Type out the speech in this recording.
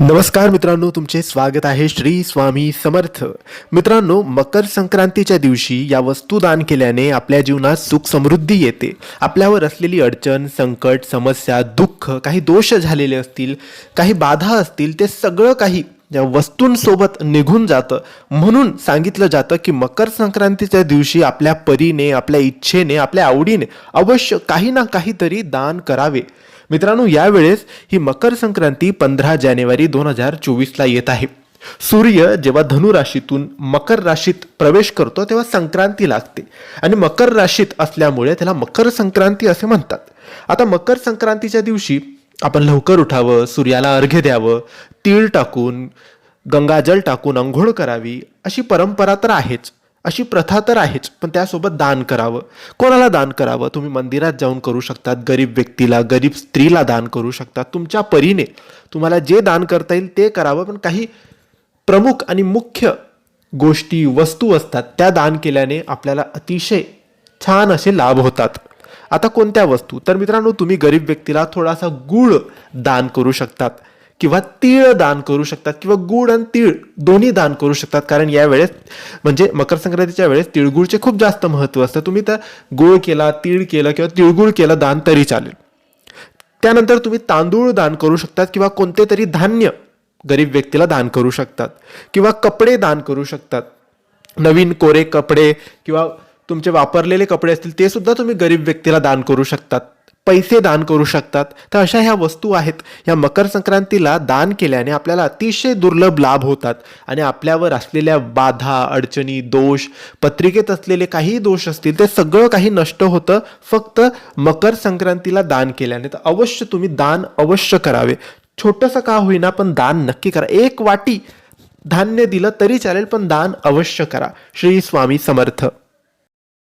नमस्कार मित्रांनो तुमचे स्वागत आहे श्री स्वामी समर्थ. मित्रांनो मकर संक्रांतीच्या दिवशी या वस्तू दान केल्याने आपल्या जीवनात सुख समृद्धी येते. आपल्यावर असलेली अडचण संकट समस्या दुःख काही दोष झालेले असतील काही बाधा असतील ते सगळं काही या वस्तूंसोबत निघून जातं. म्हणून सांगितलं जातं की मकर संक्रांतीच्या दिवशी आपल्या परीने आपल्या इच्छेने आपल्या आवडीने अवश्य काही ना काहीतरी दान करावे. मित्रांनो यावेळेस ही मकर संक्रांती पंधरा जानेवारी दोन हजार चोवीसला येत आहे. सूर्य जेव्हा धनु राशीतून मकर राशीत प्रवेश करतो तेव्हा संक्रांती लागते. आणि मकर राशीत असल्यामुळे त्याला मकर संक्रांती असे म्हणतात. आता मकर संक्रांतीच्या दिवशी आपण लवकर उठावं सूर्याला अर्घ्य द्यावं तीळ टाकून गंगाजल टाकून अंघोळ करावी अशी परंपरा तर आहेच. अशी प्रथा तर आहेच पण त्यासोबत दान करावं. कोणाला दान करावं? तुम्ही मंदिरात जाऊन करू शकतात गरीब व्यक्तीला गरीब स्त्रीला दान करू शकतात. तुमच्या परीने तुम्हाला जे दान करता येईल ते करावं पण काही प्रमुख आणि मुख्य गोष्टी वस्तू असतात त्या दान केल्याने आपल्याला अतिशय छान असे लाभ होतात. आता कोणत्या वस्तू? तर मित्रांनो तुम्ही गरीब व्यक्तीला थोडासा गुळ दान करू शकतात. किंवा तीळ दान करू शकतात किंवा गूळ आणि तीळ दोन्ही दान करू शकतात. कारण या वेळेस म्हणजे मकर संक्रांतीच्या वेळेस तिळगुळचे खूप जास्त महत्त्व असतं. तुम्ही तर गुळ केला तीळ केलं किंवा तिळगुळ केलं दान तरी चालेल. त्यानंतर तुम्ही तांदूळ दान करू शकतात किंवा कोणते तरी धान्य गरीब व्यक्तीला दान करू शकतात किंवा कपडे दान करू शकतात. नवीन कोरे कपडे किंवा तुमचे वापरलेले कपडे असतील ते सुद्धा तुम्ही गरीब व्यक्तीला दान करू शकतात. पैसे दान करू शकतात. तर अशा ह्या वस्तू आहेत. या मकर संक्रांतीला दान केल्याने आपल्याला अतिशय दुर्लभ लाभ होतात. आणि आपल्यावर असलेल्या बाधा अडचणी दोष पत्रिकेत असलेले काही दोष असतील ते सगळं काही नष्ट होतं. फक्त मकर संक्रांतीला दान केल्याने. तर अवश्य तुम्ही दान अवश्य करावे. छोटंसं का होईना पण दान नक्की करा. एक वाटी धान्य दिलं तरी चालेल पण दान अवश्य करा. श्री स्वामी समर्थ.